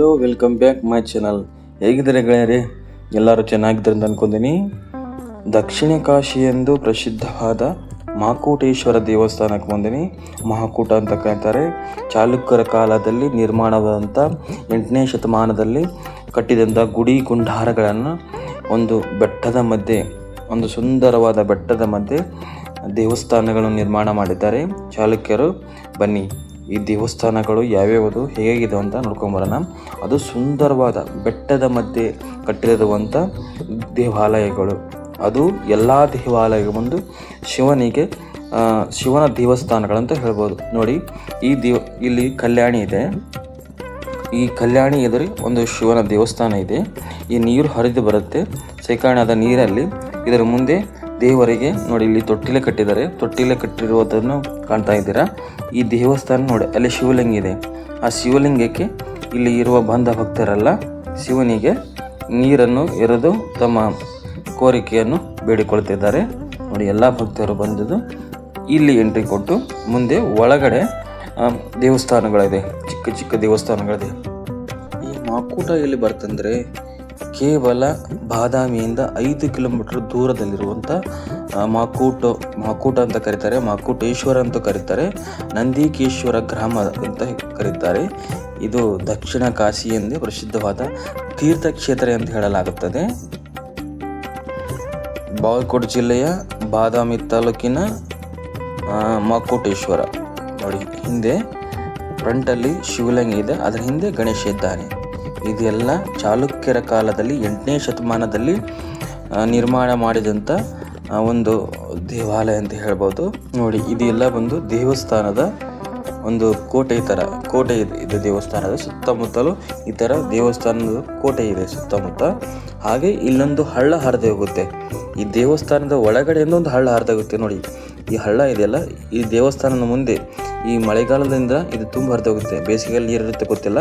Hello welcome back my channel ಹೇಗಿದ್ದಾರೆ ಗೆಳೆಯರೇ? ಎಲ್ಲರೂ ಚೆನ್ನಾಗಿದ್ದಾರೆ ಅಂತ ಅನ್ಕೊಂತೀನಿ ದಕ್ಷಿಣ ಕಾಶಿ ಎಂದು ಪ್ರಸಿದ್ಧವಾದ ಮಹಾಕೂಟೇಶ್ವರ ದೇವಸ್ಥಾನಕ್ಕೆ ಬಂದಿನಿ. ಮಹಾಕೂಟ ಅಂತ ಕರೀತಾರೆ. ಚಾಲುಕ್ಯರ ಕಾಲದಲ್ಲಿ ನಿರ್ಮಾಣವಾದಂಥ ಎಂಟನೇ ಶತಮಾನದಲ್ಲಿ ಕಟ್ಟಿದಂಥ ಗುಡಿ ಗುಂಡಾರಗಳನ್ನು ಒಂದು ಬೆಟ್ಟದ ಮಧ್ಯೆ, ಒಂದು ಸುಂದರವಾದ ಬೆಟ್ಟದ ಮಧ್ಯೆ ದೇವಸ್ಥಾನಗಳನ್ನು ನಿರ್ಮಾಣ ಮಾಡಿದ್ದಾರೆ. ಚಾಲುಕ್ಯರು ಬನ್ನಿ. ಈ ದೇವಸ್ಥಾನಗಳು ಯಾವ್ಯಾವುದು ಹೇಗಿದೆ ಅಂತ ನೋಡ್ಕೊಂಬರೋಣ ಅದು ಸುಂದರವಾದ ಬೆಟ್ಟದ ಮಧ್ಯೆ ಕಟ್ಟಿರುವಂಥ ದೇವಾಲಯಗಳು. ಅದು ಎಲ್ಲ ದೇವಾಲಯ ಒಂದು ಶಿವನಿಗೆ ಶಿವನ ದೇವಸ್ಥಾನಗಳಂತ ಹೇಳ್ಬೋದು. ನೋಡಿ, ಈ ದೇವ, ಇಲ್ಲಿ ಕಲ್ಯಾಣಿ ಇದೆ. ಈ ಕಲ್ಯಾಣಿ ಎದುರು ಒಂದು ಶಿವನ ದೇವಸ್ಥಾನ ಇದೆ. ಈ ನೀರು ಹರಿದು ಬರುತ್ತೆ. ಶೇಖರಣಾದ ನೀರಲ್ಲಿ ಇದರ ಮುಂದೆ ದೇವರಿಗೆ ನೋಡಿ, ಇಲ್ಲಿ ತೊಟ್ಟಿಲೆ ಕಟ್ಟಿದ್ದಾರೆ. ತೊಟ್ಟಿಲೆ ಕಟ್ಟಿರುವುದನ್ನು ಕಾಣ್ತಾ ಇದ್ದೀರಾ? ಈ ದೇವಸ್ಥಾನ ನೋಡಿ, ಅಲ್ಲಿ ಶಿವಲಿಂಗ ಇದೆ. ಆ ಶಿವಲಿಂಗಕ್ಕೆ ಇಲ್ಲಿ ಇರುವ ಬಂದ ಭಕ್ತರೆಲ್ಲ, ಶಿವನಿಗೆ ನೀರನ್ನು ಎರೆದು ತಮ್ಮ ಕೋರಿಕೆಯನ್ನು ಬೇಡಿಕೊಳ್ತಿದ್ದಾರೆ. ನೋಡಿ, ಎಲ್ಲ ಭಕ್ತರು ಬಂದಿದ್ದು ಇಲ್ಲಿ ಎಂಟ್ರಿ ಕೊಟ್ಟು, ಮುಂದೆ ಒಳಗಡೆ ದೇವಸ್ಥಾನಗಳಿದೆ. ಚಿಕ್ಕ ಚಿಕ್ಕ ದೇವಸ್ಥಾನಗಳಿದೆ. ಈ ಮಾಕೂಟ ಎಲ್ಲಿ ಬರ್ತಂದ್ರೆ ಕೇವಲ ಬಾದಾಮಿಯಿಂದ ಐದು ಕಿಲೋಮೀಟರ್ ದೂರದಲ್ಲಿರುವಂಥ ಮಾಕೂಟ ಮಾಕೂಟ ಅಂತ ಕರೀತಾರೆ, ಮಾಕೂಟೇಶ್ವರ ಅಂತ ಕರೀತಾರೆ, ನಂದಿಕೇಶ್ವರ ಗ್ರಾಮ ಅಂತ ಕರೀತಾರೆ. ಇದು ದಕ್ಷಿಣ ಕಾಶಿ ಎಂದೇ ಪ್ರಸಿದ್ಧವಾದ ತೀರ್ಥಕ್ಷೇತ್ರ ಎಂದು ಹೇಳಲಾಗುತ್ತದೆ. ಬಾಗಲಕೋಟೆ ಜಿಲ್ಲೆಯ ಬಾದಾಮಿ ತಾಲೂಕಿನ ಮಾಕೋಟೇಶ್ವರ. ನೋಡಿ, ಹಿಂದೆ ಫ್ರಂಟಲ್ಲಿ ಶಿವಲಿಂಗ ಇದೆ, ಅದರ ಹಿಂದೆ ಗಣೇಶ ಇದ್ದಾನೆ. ಇದೆಲ್ಲ ಚಾಲುಕ್ಯರ ಕಾಲದಲ್ಲಿ ಎಂಟನೇ ಶತಮಾನದಲ್ಲಿ ನಿರ್ಮಾಣ ಮಾಡಿದಂಥ ಒಂದು ದೇವಾಲಯ ಅಂತ ಹೇಳ್ಬೋದು. ನೋಡಿ, ಇದೆಲ್ಲ ಬಂದು ದೇವಸ್ಥಾನದ ಒಂದು ಕೋಟೆ ಥರ ಕೋಟೆ ಇದೆ, ಇದು ದೇವಸ್ಥಾನದ ಸುತ್ತಮುತ್ತಲೂ ಈ ಥರ ದೇವಸ್ಥಾನದ ಕೋಟೆ ಇದೆ ಸುತ್ತಮುತ್ತ. ಹಾಗೆ ಇಲ್ಲೊಂದು ಹಳ್ಳ ಹರಿದು ಹೋಗುತ್ತೆ. ಈ ದೇವಸ್ಥಾನದ ಒಳಗಡೆಯಿಂದ ಒಂದು ಹಳ್ಳ ಹರಿದೋಗುತ್ತೆ ನೋಡಿ, ಈ ಹಳ್ಳ ಇದೆಯಲ್ಲ, ಈ ದೇವಸ್ಥಾನದ ಮುಂದೆ ಈ ಮಳೆಗಾಲದಿಂದ ಇದು ತುಂಬ ಹರಿದೋಗುತ್ತೆ. ಬೇಸಿಗೆಯಲ್ಲಿ ನೀರು ಇರುತ್ತೆ ಗೊತ್ತಿಲ್ಲ.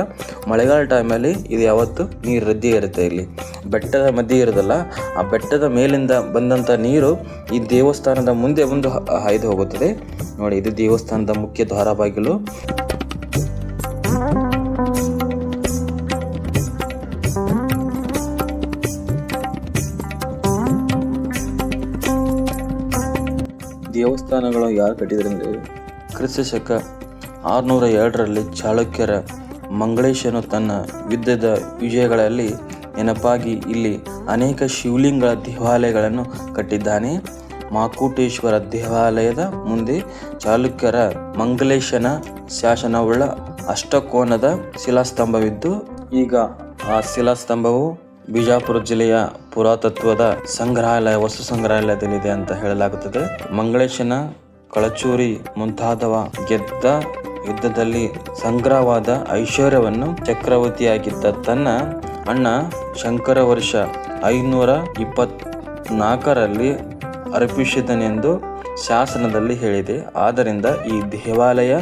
ಮಳೆಗಾಲ ಟೈಮಲ್ಲಿ ಇದು ಯಾವತ್ತು ನೀರು ರದ್ದಿ ಇರುತ್ತೆ ಇಲ್ಲಿ. ಬೆಟ್ಟದ ಮಧ್ಯೆ ಇರೋದಲ್ಲ, ಆ ಬೆಟ್ಟದ ಮೇಲಿಂದ ಬಂದಂಥ ನೀರು ಈ ದೇವಸ್ಥಾನದ ಮುಂದೆ ಒಂದು ಹಾಯ್ದು ಹೋಗುತ್ತದೆ. ನೋಡಿ, ಇದು ದೇವಸ್ಥಾನದ ಮುಖ್ಯ ದ್ವಾರ ಬಾಗಿಲು ದೇವಸ್ಥಾನಗಳು ಯಾರು ಕಟ್ಟಿದ್ರೆ ಅಂದರೆ ಕ್ರಿಸ್ತ ಶಕ ಆರುನೂರ ಎರಡರಲ್ಲಿ ಚಾಳುಕ್ಯರ ಮಂಗಳೇಶನು ತನ್ನ ಯುದ್ಧದ ವಿಜಯಗಳಲ್ಲಿ ನೆನಪಾಗಿ ಇಲ್ಲಿ ಅನೇಕ ಶಿವಲಿಂಗಗಳ ದೇವಾಲಯಗಳನ್ನು ಕಟ್ಟಿದ್ದಾನೆ. ಮಾಕುಟೇಶ್ವರ ದೇವಾಲಯದ ಮುಂದೆ ಚಾಲುಕ್ಯರ ಮಂಗಲೇಶನ ಶಾಸನವುಳ್ಳ ಅಷ್ಟಕೋನದ ಶಿಲಾಸ್ತಂಭವಿದ್ದು, ಈಗ ಆ ಶಿಲಾಸ್ತಂಭವು ಬಿಜಾಪುರ ಜಿಲ್ಲೆಯ ಪುರಾತತ್ವದ ಸಂಗ್ರಹಾಲಯ, ವಸ್ತು ಸಂಗ್ರಹಾಲಯದಲ್ಲಿದೆ ಅಂತ ಹೇಳಲಾಗುತ್ತದೆ. ಮಂಗಳೇಶನ ಕಳಚೂರಿ ಮುಂತಾದವ ಗೆದ್ದ ಯುದ್ಧದಲ್ಲಿ ಸಂಗ್ರಹವಾದ ಐಶ್ವರ್ಯವನ್ನು ಚಕ್ರವರ್ತಿಯಾಗಿದ್ದ ತನ್ನ ಅಣ್ಣ ಶಂಕರ ವರ್ಷ ಐನೂರ ಇಪ್ಪತ್ನಾಲ್ಕರಲ್ಲಿ ಅರ್ಪಿಸಿದನೆಂದು ಶಾಸನದಲ್ಲಿ ಹೇಳಿದೆ. ಆದ್ದರಿಂದ ಈ ದೇವಾಲಯ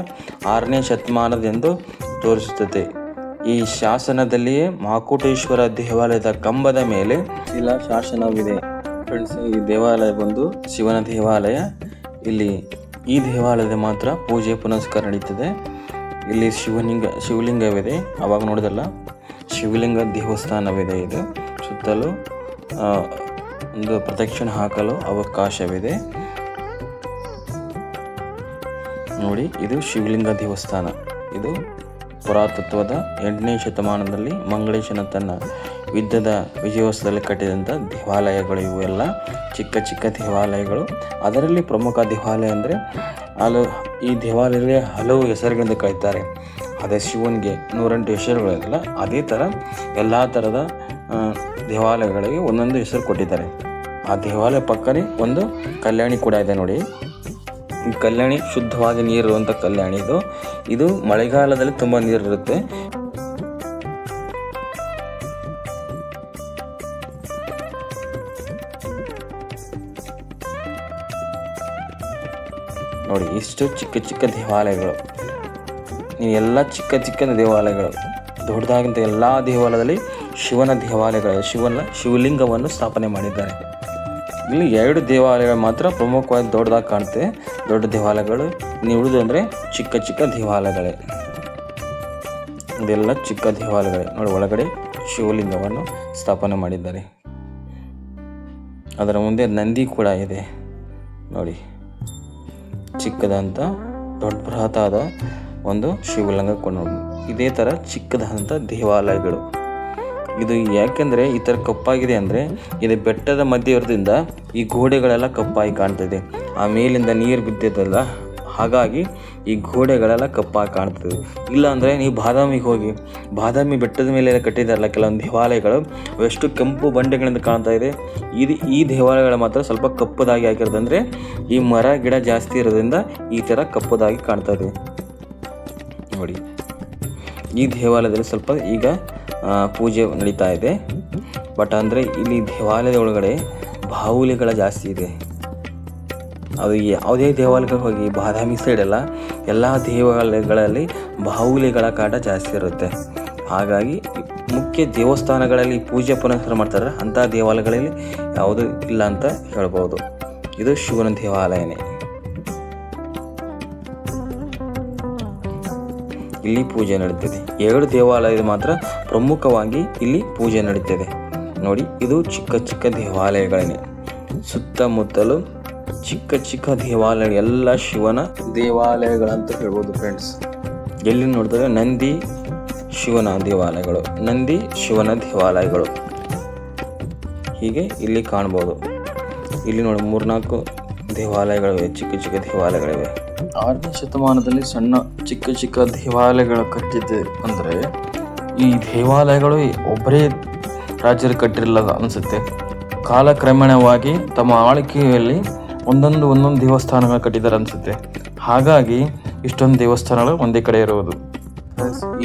ಆರನೇ ಶತಮಾನದೆಂದು ತೋರಿಸುತ್ತದೆ. ಈ ಶಾಸನದಲ್ಲಿಯೇ ಮಾಕುಟೇಶ್ವರ ದೇವಾಲಯದ ಕಂಬದ ಮೇಲೆ ಶಿಲಾ ಶಾಸನವಿದೆ ಫ್ರೆಂಡ್ಸ್, ಈ ದೇವಾಲಯ ಬಂದು ಶಿವನ ದೇವಾಲಯ. ಇಲ್ಲಿ ಈ ದೇವಾಲಯದ ಮಾತ್ರ ಪೂಜೆ ಪುನಸ್ಕಾರ ನಡೀತದೆ. ಇಲ್ಲಿ ಶಿವಲಿಂಗ, ಶಿವಲಿಂಗವಿದೆ. ಅವಾಗ ನೋಡಿದಲ್ಲ, ಶಿವಲಿಂಗ ದೇವಸ್ಥಾನವಿದೆ ಇದು. ಸುತ್ತಲೂ ಒಂದು ಪ್ರದಕ್ಷಿಣೆ ಹಾಕಲು ಅವಕಾಶವಿದೆ. ನೋಡಿ, ಇದು ಶಿವಲಿಂಗ ದೇವಸ್ಥಾನ. ಇದು ಪುರಾತತ್ವದ ಎಂಟನೇ ಶತಮಾನದಲ್ಲಿ ಮಂಗಳೇಶನ ತನ್ನ ಯುದ್ಧದ ವಿಜಯೋತ್ಸವದಲ್ಲಿ ಕಟ್ಟಿದಂಥ ದೇವಾಲಯಗಳು ಇವು ಎಲ್ಲ ಚಿಕ್ಕ ಚಿಕ್ಕ ದೇವಾಲಯಗಳು. ಅದರಲ್ಲಿ ಪ್ರಮುಖ ದೇವಾಲಯ ಅಂದರೆ ಹಲವು ಈ ದೇವಾಲಯದಲ್ಲಿ ಹಲವು ಹೆಸರುಗಳಿಂದ ಕರೀತಾರೆ. ಅದೇ ಶಿವನಿಗೆ ನೂರೆಂಟು ಹೆಸರುಗಳಿರಲ್ಲ ಅದೇ ಥರ ಎಲ್ಲ ಥರದ ದೇವಾಲಯಗಳಿಗೆ ಒಂದೊಂದು ಹೆಸರು ಕೊಟ್ಟಿದ್ದಾರೆ. ಆ ದೇವಾಲಯ ಪಕ್ಕನೇ ಒಂದು ಕಲ್ಯಾಣಿ ಕೂಡ ಇದೆ ನೋಡಿ. ಕಲ್ಯಾಣಿ ಶುದ್ಧವಾದ ನೀರು ನೀರಿರುವಂಥ ಕಲ್ಯಾಣಿ ಇದು. ಇದು ಮಳೆಗಾಲದಲ್ಲಿ ತುಂಬ ನೀರಿರುತ್ತೆ. ನೋಡಿ, ಇಷ್ಟು ಚಿಕ್ಕ ಚಿಕ್ಕ ದೇವಾಲಯಗಳು. ಎಲ್ಲ ಚಿಕ್ಕ ಚಿಕ್ಕ ದೇವಾಲಯಗಳು. ದೊಡ್ಡದಾಗಿಂತ ಎಲ್ಲ ದೇವಾಲಯದಲ್ಲಿ ಶಿವನ ದೇವಾಲಯಗಳು, ಶಿವನ ಶಿವಲಿಂಗವನ್ನು ಸ್ಥಾಪನೆ ಮಾಡಿದ್ದಾರೆ. ಇಲ್ಲಿ ಎರಡು ದೇವಾಲಯಗಳು ಮಾತ್ರ ಪ್ರಮುಖವಾಗಿ ದೊಡ್ಡದಾಗಿ ಕಾಣುತ್ತೆ ದೊಡ್ಡ ದೇವಾಲಯಗಳು. ಉಳಿದು ಅಂದರೆ ಚಿಕ್ಕ ಚಿಕ್ಕ ದೇವಾಲಯಗಳೇ. ಇದೆಲ್ಲ ಚಿಕ್ಕ ದೇವಾಲಯಗಳೇ. ನೋಡಿ, ಒಳಗಡೆ ಶಿವಲಿಂಗವನ್ನು ಸ್ಥಾಪನೆ ಮಾಡಿದ್ದಾರೆ. ಅದರ ಮುಂದೆ ನಂದಿ ಕೂಡ ಇದೆ. ನೋಡಿ ಚಿಕ್ಕದಂಥ ದೊಡ್ಡ ಬೃಹತ್ತಾದ ಒಂದು ಶಿವಲಿಂಗ ಕೊಂಡು ಇದೇ ಥರ ಚಿಕ್ಕದಾದಂಥ ದೇವಾಲಯಗಳು. ಇದು ಯಾಕೆಂದರೆ ಈ ಥರ ಕಪ್ಪಾಗಿದೆ ಅಂದರೆ, ಇದು ಬೆಟ್ಟದ ಮಧ್ಯವರ್ದಿಂದ ಈ ಗೋಡೆಗಳೆಲ್ಲ ಕಪ್ಪಾಗಿ ಕಾಣ್ತಿದೆ. ಆ ಮೇಲಿಂದ ನೀರು ಬಿದ್ದಿದ್ದಲ್ಲ, ಹಾಗಾಗಿ ಈ ಗೋಡೆಗಳೆಲ್ಲ ಕಪ್ಪಾಗಿ ಕಾಣ್ತದೆ ಇಲ್ಲಾಂದರೆ ನೀವು ಬಾದಾಮಿಗೆ ಹೋಗಿ, ಬಾದಾಮಿ ಬೆಟ್ಟದ ಮೇಲೆ ಕಟ್ಟಿದಾರಲ್ಲ ಕೆಲವೊಂದು ದೇವಾಲಯಗಳು ಎಷ್ಟು ಕೆಂಪು ಬಂಡೆಗಳಿಂದ ಕಾಣ್ತಾ ಇದೆ. ಇದು ಈ ದೇವಾಲಯಗಳು ಮಾತ್ರ ಸ್ವಲ್ಪ ಕಪ್ಪದಾಗಿ ಆಗಿರೋದಂದರೆ ಈ ಮರ, ಗಿಡ ಜಾಸ್ತಿ ಇರೋದ್ರಿಂದ ಈ ಥರ ಕಪ್ಪದಾಗಿ ಕಾಣ್ತಾ ಇದೆ. ನೋಡಿ, ಈ ದೇವಾಲಯದಲ್ಲಿ ಸ್ವಲ್ಪ ಈಗ ಪೂಜೆ ನಡೀತಾ ಇದೆ. ಬಟ್ ಅಂದರೆ ಇಲ್ಲಿ ದೇವಾಲಯದ ಒಳಗಡೆ ಬಾಹುಲಿಗಳ ಜಾಸ್ತಿ ಇದೆ. ಅದು ಯಾವುದೇ ದೇವಾಲಯಕ್ಕೆ ಹೋಗಿ ಬಾದಾಮಿ ಸೈಡೆಲ್ಲ ಎಲ್ಲ ದೇವಾಲಯಗಳಲ್ಲಿ ಬಾಹುಲಿಗಳ ಕಾಟ ಜಾಸ್ತಿ ಇರುತ್ತೆ. ಹಾಗಾಗಿ ಮುಖ್ಯ ದೇವಸ್ಥಾನಗಳಲ್ಲಿ ಪೂಜೆ ಪುನಸ್ಕಾರ ಮಾಡ್ತಾರೆ. ಅಂಥ ದೇವಾಲಯಗಳಲ್ಲಿ ಯಾವುದು ಇಲ್ಲ ಅಂತ ಹೇಳ್ಬೋದು. ಇದು ಶಿವನ ದೇವಾಲಯನೇ. ಇಲ್ಲಿ ಪೂಜೆ ನಡೀತದೆ. ಎರಡು ದೇವಾಲಯದ ಮಾತ್ರ ಪ್ರಮುಖವಾಗಿ ಇಲ್ಲಿ ಪೂಜೆ ನಡೀತದೆ. ನೋಡಿ, ಇದು ಚಿಕ್ಕ ಚಿಕ್ಕ ದೇವಾಲಯಗಳೇ ಸುತ್ತಮುತ್ತಲು ಚಿಕ್ಕ ಚಿಕ್ಕ ದೇವಾಲಯ ಎಲ್ಲ ಶಿವನ ದೇವಾಲಯಗಳಂತ ಹೇಳ್ಬೋದು ಫ್ರೆಂಡ್ಸ್ ಎಲ್ಲಿ ನೋಡಿದ್ರೆ ನಂದಿ ಶಿವನ ದೇವಾಲಯಗಳು ನಂದಿ ಶಿವನ ದೇವಾಲಯಗಳು. ಹೀಗೆ ಇಲ್ಲಿ ಕಾಣ್ಬೋದು. ಇಲ್ಲಿ ನೋಡಿ ಮೂರ್ನಾಲ್ಕು ದೇವಾಲಯಗಳಿವೆ ಚಿಕ್ಕ ಚಿಕ್ಕ ದೇವಾಲಯಗಳಿವೆ. ಆರನೇ ಶತಮಾನದಲ್ಲಿ ಸಣ್ಣ ಚಿಕ್ಕ ಚಿಕ್ಕ ದೇವಾಲಯಗಳು ಕಟ್ಟಿದ್ದೆ ಅಂದರೆ ಈ ದೇವಾಲಯಗಳು ಒಬ್ಬರೇ ರಾಜರು ಕಟ್ಟಿರಲ್ಲ ಅನಿಸುತ್ತೆ. ಕಾಲಕ್ರಮೇಣವಾಗಿ ತಮ್ಮ ಆಳ್ವಿಕೆಯಲ್ಲಿ ಒಂದೊಂದು ಒಂದೊಂದು ದೇವಸ್ಥಾನಗಳು ಕಟ್ಟಿದ್ದಾರೆ ಅನಿಸುತ್ತೆ. ಹಾಗಾಗಿ ಇಷ್ಟೊಂದು ದೇವಸ್ಥಾನಗಳು ಒಂದೇ ಕಡೆ ಇರುವುದು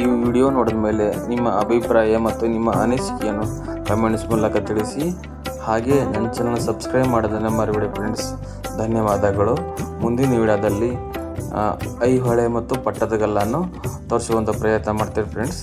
ಈ ವಿಡಿಯೋ ನೋಡಿದ ಮೇಲೆ ನಿಮ್ಮ ಅಭಿಪ್ರಾಯ ಮತ್ತು ನಿಮ್ಮ ಅನಿಸಿಕೆಯನ್ನು ಕಮೆಂಟ್ಸ್ ಮೂಲಕ ತಿಳಿಸಿ. ಹಾಗೆ ನನ್ನ ಚಾನಲ್ ಸಬ್ಸ್ಕ್ರೈಬ್ ಮಾಡೋದನ್ನು ಮರಿಬೇಡಿ ಫ್ರೆಂಡ್ಸ್ ಧನ್ಯವಾದಗಳು. ಮುಂದಿನ ವಿಡಿಯೋದಲ್ಲಿ ಐಹೊಳೆ ಮತ್ತು ಪಟ್ಟದಗಲ್ಲನ್ನು ತೋರಿಸುವಂಥ ಪ್ರಯತ್ನ ಮಾಡ್ತೀವಿ ಫ್ರೆಂಡ್ಸ್